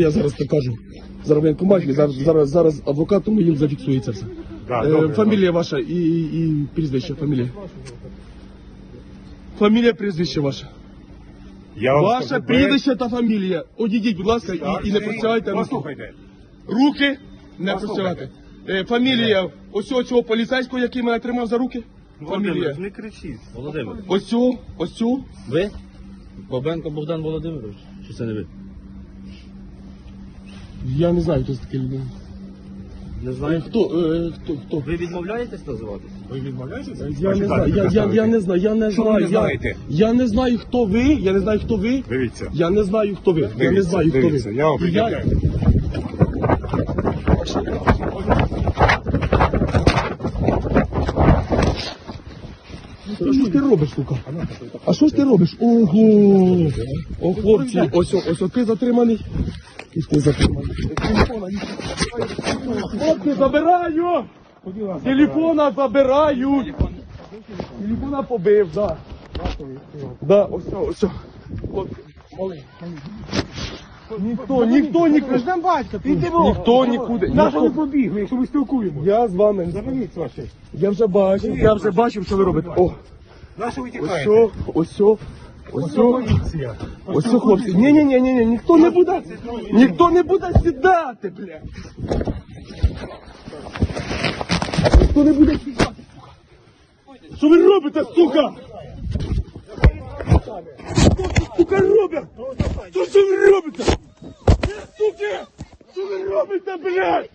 я зараз покажу. Зараз воєнкоматі, зараз, зараз, зараз адвокатом моїм зафіксується все. Да, Е, добре, фамілія ваша і, і прізвище, фамілія. Фамілія, прізвище ваше. Я вам Ваше скажу, прізвище та фамілія. Одійдіть, будь ласка, і, і не простягайте руки. Послухайте. Руки не простягайте. Е, фамілія ось цього, цього поліцейського, який мене тримав за руки. Фамілія. Володимир, не кричіть. Володимир, Ось цього, ось цього. ви? Бабенко Богдан Володимирович? Чи це не ви? Я не знаю, хто це такий людина. Не знаєте? Хто, е, хто, хто? Ви відмовляєтесь називатися? Ви відмовляєтеся? Я не знаю, я, я, я не знаю, я не Що ви знаю. не знаєте? я не знаю, хто ви, я не знаю, хто ви. Дивіться. Я не знаю, хто ви. я не Дивіться, знаю, хто дивіться, ви. я вам пред'являю. А що ж ти робиш, сука? А що ж ти робиш? Ого! О, хлопці, ось, о- ось о, ти затриманий. І ти. Хлопці, забираю! Телефона забираю! Телефона побив, да. Да, ось, ось. Хлопці, малий. Ніхто, ніхто, ніхто. Ждем батька, ти йди Ніхто нікуди. Ви ніхто- побігли, якщо ми спілкуємося? Я з вами. Заберіть ваше. Я вже бачив, я вже бачив, що ви робите. О, Нащо ви ось, ось, ось, о. поліція. Ось це хлопці. Ні, ні, ні, ні, ні, ніхто не буде. Ніхто не буде сідати, бля. Ніхто не буде сідати, сука. Що ви робите, сука? Що ви, сука, робите? Що, що ви робите? Суки! Що ви робите, блядь?